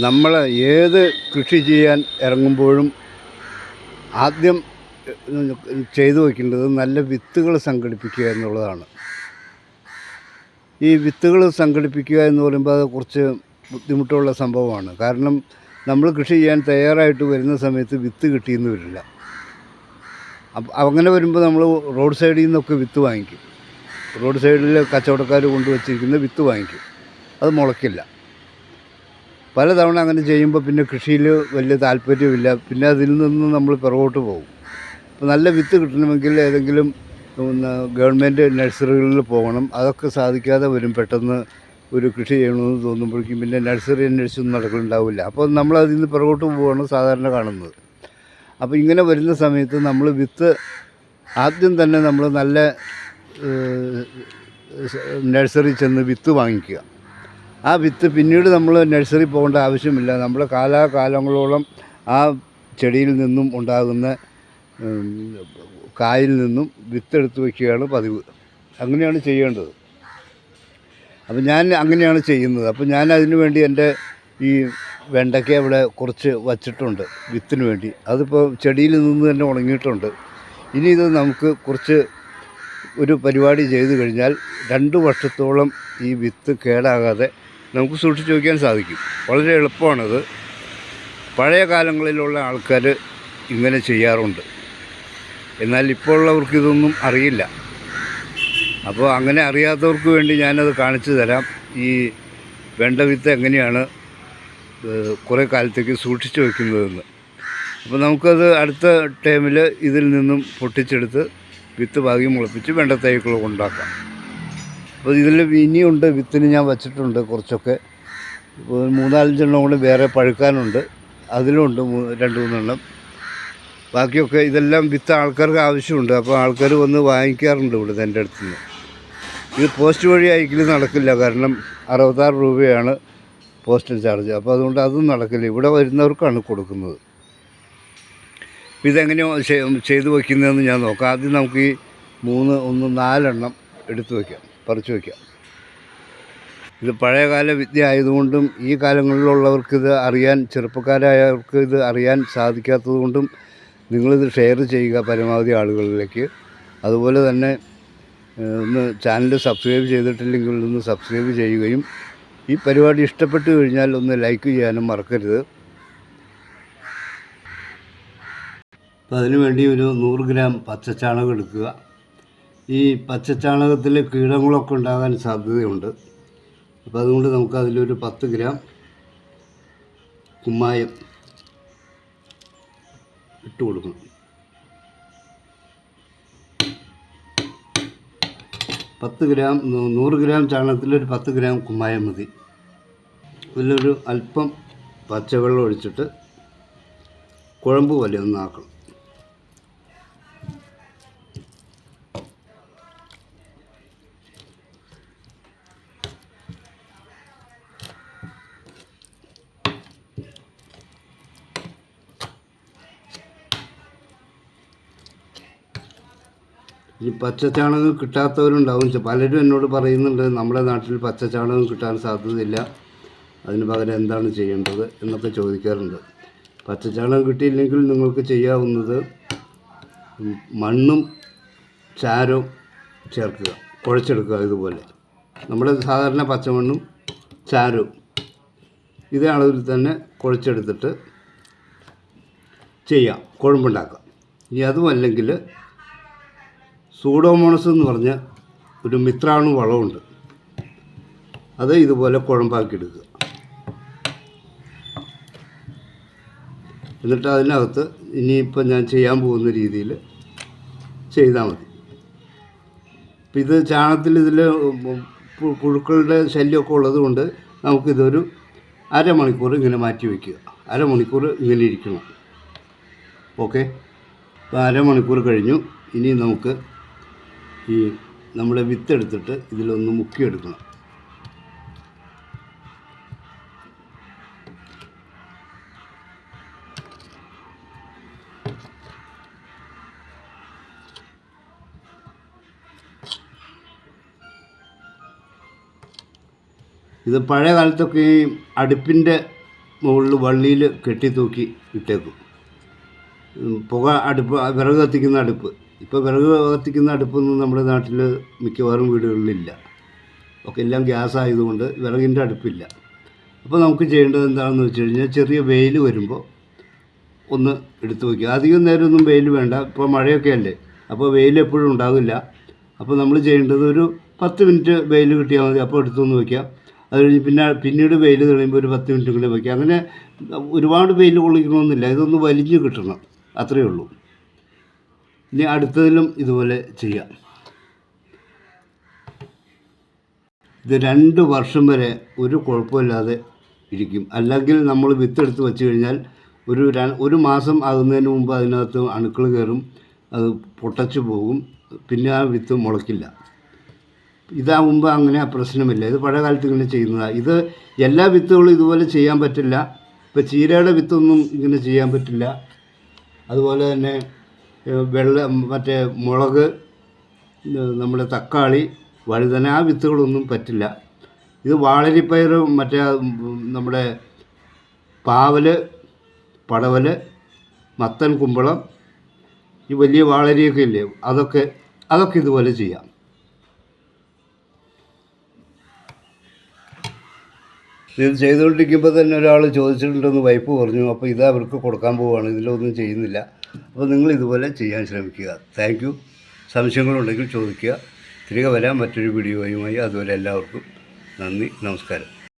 നമ്മൾ ഏത് കൃഷി ചെയ്യാൻ ഇറങ്ങുമ്പോഴും ആദ്യം ചെയ്തു വയ്ക്കേണ്ടത് നല്ല വിത്തുകൾ സംഘടിപ്പിക്കുക എന്നുള്ളതാണ്. ഈ വിത്തുകൾ സംഘടിപ്പിക്കുക എന്ന് പറയുമ്പോൾ അത് കുറച്ച് ബുദ്ധിമുട്ടുള്ള സംഭവമാണ്. കാരണം നമ്മൾ കൃഷി ചെയ്യാൻ തയ്യാറായിട്ട് വരുന്ന സമയത്ത് വിത്ത് കിട്ടിയെന്ന് വരില്ല. അപ്പം അങ്ങനെ വരുമ്പോൾ നമ്മൾ റോഡ് സൈഡിൽ നിന്നൊക്കെ വിത്ത് വാങ്ങിക്കും. റോഡ് സൈഡിൽ കച്ചവടക്കാർ കൊണ്ടുവച്ചിരിക്കുന്ന വിത്ത് വാങ്ങിക്കും. അത് മുളയ്ക്കില്ല. പലതവണ അങ്ങനെ ചെയ്യുമ്പോൾ പിന്നെ കൃഷിയിൽ വലിയ താല്പര്യമില്ല പിന്നെ അതിൽ നിന്ന് നമ്മൾ പിറകോട്ട് പോകും. അപ്പോൾ നല്ല വിത്ത് കിട്ടണമെങ്കിൽ ഏതെങ്കിലും ഗവൺമെന്റ് നഴ്സറികളിൽ പോകണം. അതൊക്കെ സാധിക്കാതെ വരും. പെട്ടെന്ന് ഒരു കൃഷി ചെയ്യണമെന്ന് തോന്നുമ്പോഴേക്കും പിന്നെ നഴ്സറി അന്വേഷിച്ചൊന്നും നടക്കുന്നുണ്ടാവില്ല അപ്പോൾ നമ്മൾ അതിൽ നിന്ന് പിറകോട്ട് പോവുകയാണ് സാധാരണ കാണുന്നത്. അപ്പോൾ ഇങ്ങനെ വരുന്ന സമയത്ത് നമ്മൾ വിത്ത് ആദ്യം തന്നെ നമ്മൾ നല്ല നഴ്സറി ചെന്ന് വിത്ത് വാങ്ങിക്കുക. ആ വിത്ത് പിന്നീട് നമ്മൾ നഴ്സറി പോകേണ്ട ആവശ്യമില്ല. നമ്മൾ കാലാകാലങ്ങളോളം ആ ചെടിയിൽ നിന്നും ഉണ്ടാകുന്ന കായിൽ നിന്നും വിത്തെടുത്ത് വയ്ക്കുകയാണ് പതിവ്. അങ്ങനെയാണ് ചെയ്യേണ്ടത്. അപ്പം ഞാൻ അങ്ങനെയാണ് ചെയ്യുന്നത്. അപ്പം ഞാൻ അതിനു വേണ്ടി എന്റെ ഈ വെണ്ടയ്ക്ക ഇവിടെ കുറച്ച് വച്ചിട്ടുണ്ട് വിത്തിന് വേണ്ടി. അതിപ്പോൾ ചെടിയിൽ നിന്ന് തന്നെ ഉണങ്ങിയിട്ടുണ്ട്. ഇനി ഇത് നമുക്ക് കുറച്ച് ഒരു പരിപാടി ചെയ്തു കഴിഞ്ഞാൽ രണ്ട് വർഷത്തോളം ഈ വിത്ത് കേടാകാതെ നമുക്ക് സൂക്ഷിച്ച് വയ്ക്കാൻ സാധിക്കും. വളരെ എളുപ്പമാണത്. പഴയ കാലങ്ങളിലുള്ള ആൾക്കാർ ഇങ്ങനെ ചെയ്യാറുണ്ട്. എന്നാൽ ഇപ്പോൾ ഉള്ളവർക്ക് ഇതൊന്നും അറിയില്ല. അപ്പോൾ അങ്ങനെ അറിയാത്തവർക്ക് വേണ്ടി ഞാനത് കാണിച്ചു തരാം. ഈ വെണ്ട വിത്ത് എങ്ങനെയാണ് കുറേ കാലത്തേക്ക് സൂക്ഷിച്ചു വയ്ക്കുന്നതെന്ന്. അപ്പോൾ നമുക്കത് അടുത്ത ടൈമിൽ ഇതിൽ നിന്നും പൊട്ടിച്ചെടുത്ത് വിത്ത് ഭാഗ്യം മുളപ്പിച്ച് വെണ്ട തൈകൾ ഉണ്ടാക്കാം അപ്പോൾ ഇതിൽ ഇനിയുണ്ട് വിത്തിന് ഞാൻ വച്ചിട്ടുണ്ട് കുറച്ചൊക്കെ. മൂന്നാലഞ്ചെണ്ണം കൂടെ വേറെ പഴുക്കാനുണ്ട്. അതിലുണ്ട് മൂ- രണ്ട് മൂന്നെണ്ണം. ബാക്കിയൊക്കെ ഇതെല്ലാം വിത്ത് ആൾക്കാർക്ക് ആവശ്യമുണ്ട്. അപ്പോൾ ആൾക്കാർ വന്ന് വാങ്ങിക്കാറുണ്ട് ഇവിടെ എന്റെ അടുത്ത് നിന്ന് ഇത് പോസ്റ്റ് വഴി അയക്കൽ നടക്കില്ല. കാരണം അറുപത്താറ് രൂപയാണ് പോസ്റ്റൽ ചാർജ്. അപ്പോൾ അതുകൊണ്ട് അതും നടക്കില്ല. ഇവിടെ വരുന്നവർക്കാണ് കൊടുക്കുന്നത്. ഇതെങ്ങനെയോ ചെയ്- ചെയ്തു വയ്ക്കുന്നതെന്ന് ഞാൻ നോക്കാം. ആദ്യം നമുക്ക് ഈ മൂന്ന് ഒന്ന് നാലെണ്ണം എടുത്തു വയ്ക്കാം പറിച്ചു വയ്ക്കാം. ഇത് പഴയകാല വിദ്യ ആയതുകൊണ്ടും ഈ കാലങ്ങളിലുള്ളവർക്ക് ഇത് അറിയാൻ ചെറുപ്പക്കാരായവർക്ക് ഇത് അറിയാൻ സാധിക്കാത്തതുകൊണ്ടും നിങ്ങളിത് ഷെയർ ചെയ്യുക പരമാവധി ആളുകളിലേക്ക്. അതുപോലെ തന്നെ ഒന്ന് ചാനൽ സബ്സ്ക്രൈബ് ചെയ്തിട്ടില്ലെങ്കിൽ ഒന്ന് സബ്സ്ക്രൈബ് ചെയ്യുകയും ഈ പരിപാടി ഇഷ്ടപ്പെട്ടു കഴിഞ്ഞാൽ ഒന്ന് ലൈക്ക് ചെയ്യാനും മറക്കരുത്. അപ്പോൾ അതിനുവേണ്ടി ഒരു നൂറ് ഗ്രാം പച്ചച്ചാണകം എടുക്കുക. ഈ പച്ചച്ചാണകത്തിൽ കീടങ്ങളൊക്കെ ഉണ്ടാകാൻ സാധ്യതയുണ്ട്. അപ്പോൾ അതുകൊണ്ട് നമുക്ക് അതിലൊരു പത്ത് ഗ്രാം കുമ്മായം ഇട്ട് കൊടുക്കണം. പത്ത് ഗ്രാം നൂറ് ഗ്രാം ചാണകത്തിലൊരു പത്ത് ഗ്രാം കുമ്മായം മതി. അതിലൊരു അല്പം പച്ചവെള്ളം ഒഴിച്ചിട്ട് കുഴമ്പ് പോലെ ഒന്ന് ഈ പച്ചച്ചാണകം കിട്ടാത്തവരുണ്ടാവും. പലരും എന്നോട് പറയുന്നുണ്ട് നമ്മുടെ നാട്ടിൽ പച്ചച്ചാണകം കിട്ടാൻ സാധ്യതയില്ല. അതിന് പകരം എന്താണ് ചെയ്യേണ്ടത്? എന്നൊക്കെ ചോദിക്കാറുണ്ട്. പച്ചച്ചാണകം കിട്ടിയില്ലെങ്കിൽ നിങ്ങൾക്ക് ചെയ്യാവുന്നത് മണ്ണും ചാരവും ചേർക്കുക കുഴച്ചെടുക്കുക ഇതുപോലെ. നമ്മുടെ സാധാരണ പച്ചമണ്ണും ചാരവും ഇതേ അളവിൽ തന്നെ കുഴച്ചെടുത്തിട്ട് ചെയ്യാം കുഴമ്പുണ്ടാക്കാം. ഇനി അതുമല്ലെങ്കിൽ സൂഡോമോണസ് എന്ന് പറഞ്ഞ ഒരു മിത്രാണു വളമുണ്ട് അത് ഇതുപോലെ കുഴമ്പാക്കി എടുക്കുക എന്നിട്ട് അതിനകത്ത് ഇനിയിപ്പോൾ ഞാൻ ചെയ്യാൻ പോകുന്ന രീതിയിൽ ചെയ്താൽ മതി. അപ്പം ഇത് ചാണകത്തിൽ ഇതിൽ പുഴുക്കളുടെ ശല്യമൊക്കെ ഉള്ളത് കൊണ്ട് നമുക്കിതൊരു അരമണിക്കൂർ ഇങ്ങനെ മാറ്റി വയ്ക്കുക അരമണിക്കൂർ ഇങ്ങനെ ഇരിക്കണം. ഓക്കെ? അപ്പോൾ അരമണിക്കൂർ കഴിഞ്ഞു. ഇനി നമുക്ക് ഈ നമ്മുടെ വിത്തെടുത്തിട്ട് ഇതിലൊന്ന് മുക്കിയെടുക്കണം. ഇത് പഴയ കാലത്തൊക്കെ ഈ അടുപ്പിന്റെ മുകളിൽ വള്ളിയിൽ കെട്ടി തൂക്കി ഇട്ടേക്കും. പുക അടുപ്പ് വിറക് കത്തിക്കുന്ന അടുപ്പ്. ഇപ്പോൾ വിറക് കത്തിക്കുന്ന അടുപ്പൊന്നും നമ്മുടെ നാട്ടിൽ മിക്കവാറും വീടുകളിലില്ല. ഒക്കെ എല്ലാം ഗ്യാസ് ആയതുകൊണ്ട് വിറകിന്റെ അടുപ്പില്ല. അപ്പോൾ നമുക്ക് ചെയ്യേണ്ടത് എന്താണെന്ന് വെച്ച് കഴിഞ്ഞാൽ ചെറിയ വെയിൽ വരുമ്പോൾ ഒന്ന് എടുത്തു വയ്ക്കുക അധികം നേരമൊന്നും വെയിൽ വേണ്ട. ഇപ്പോൾ മഴയൊക്കെ അല്ലേ? അപ്പോൾ വെയിൽ എപ്പോഴും ഉണ്ടാകില്ല അപ്പോൾ നമ്മൾ ചെയ്യേണ്ടത് ഒരു പത്ത് മിനിറ്റ് വെയിൽ കിട്ടിയാൽ മതി. അപ്പോൾ എടുത്തൊന്ന് വയ്ക്കാം അത് കഴിഞ്ഞ് പിന്നെ പിന്നീട് വെയിൽ തെളിയുമ്പോൾ ഒരു പത്ത് മിനിറ്റ് കൂടി വയ്ക്കുക അങ്ങനെ ഒരുപാട് വെയിൽ കൊള്ളിക്കണമെന്നില്ല ഇതൊന്ന് വലിഞ്ഞ് കിട്ടണം. അത്രയേ ഉള്ളൂ. ഇനി അടുത്തതിലും ഇതുപോലെ ചെയ്യാം. ഇത് രണ്ട് വർഷം വരെ ഒരു കുഴപ്പമില്ലാതെ ഇരിക്കും. അല്ലെങ്കിൽ നമ്മൾ വിത്തെടുത്ത് വെച്ച് കഴിഞ്ഞാൽ ഒരു ഒരു മാസം ആകുന്നതിന് മുമ്പ് അതിനകത്ത് അണുക്കൾ കയറും അത് പൊട്ടച്ചു പോകും പിന്നെ ആ വിത്ത് മുളയ്ക്കില്ല. ഇതാകുമ്പോൾ അങ്ങനെ പ്രശ്നമില്ല. ഇത് പഴയ കാലത്ത് ഇങ്ങനെ ചെയ്യുന്നതാണ് ഇത് എല്ലാ വിത്തുകളും ഇതുപോലെ ചെയ്യാൻ പറ്റില്ല. ഇപ്പോൾ ചീരയുടെ വിത്തൊന്നും ഇങ്ങനെ ചെയ്യാൻ പറ്റില്ല. അതുപോലെ തന്നെ വെള്ള മറ്റേ മുളക് നമ്മുടെ തക്കാളി വഴുതന ആ വിത്തുകളൊന്നും പറ്റില്ല. ഇത് വാളരിപ്പയർ മറ്റേ നമ്മുടെ പാവൽ പടവൽ മത്തൻ കുമ്പളം ഈ വലിയ വാളരിയൊക്കെ ഇല്ലേ അതൊക്കെ അതൊക്കെ ഇതുപോലെ ചെയ്യാം. ഇത് ചെയ്തുകൊണ്ടിരിക്കുമ്പോൾ തന്നെ ഒരാൾ ചോദിച്ചിട്ടുണ്ടെന്ന് വൈപ്പ് പറഞ്ഞു. അപ്പോൾ ഇത് അവർക്ക് കൊടുക്കാൻ പോവുകയാണ് ഇതിലൊന്നും ചെയ്യുന്നില്ല. അപ്പോൾ നിങ്ങൾ ഇതുപോലെ ചെയ്യാൻ ശ്രമിക്കുക. താങ്ക് യു സംശയങ്ങളുണ്ടെങ്കിൽ ചോദിക്കുക. തിരികെ വരാം. മറ്റൊരു വീഡിയോയുമായി. അതുവരെ എല്ലാവർക്കും നന്ദി. നമസ്കാരം.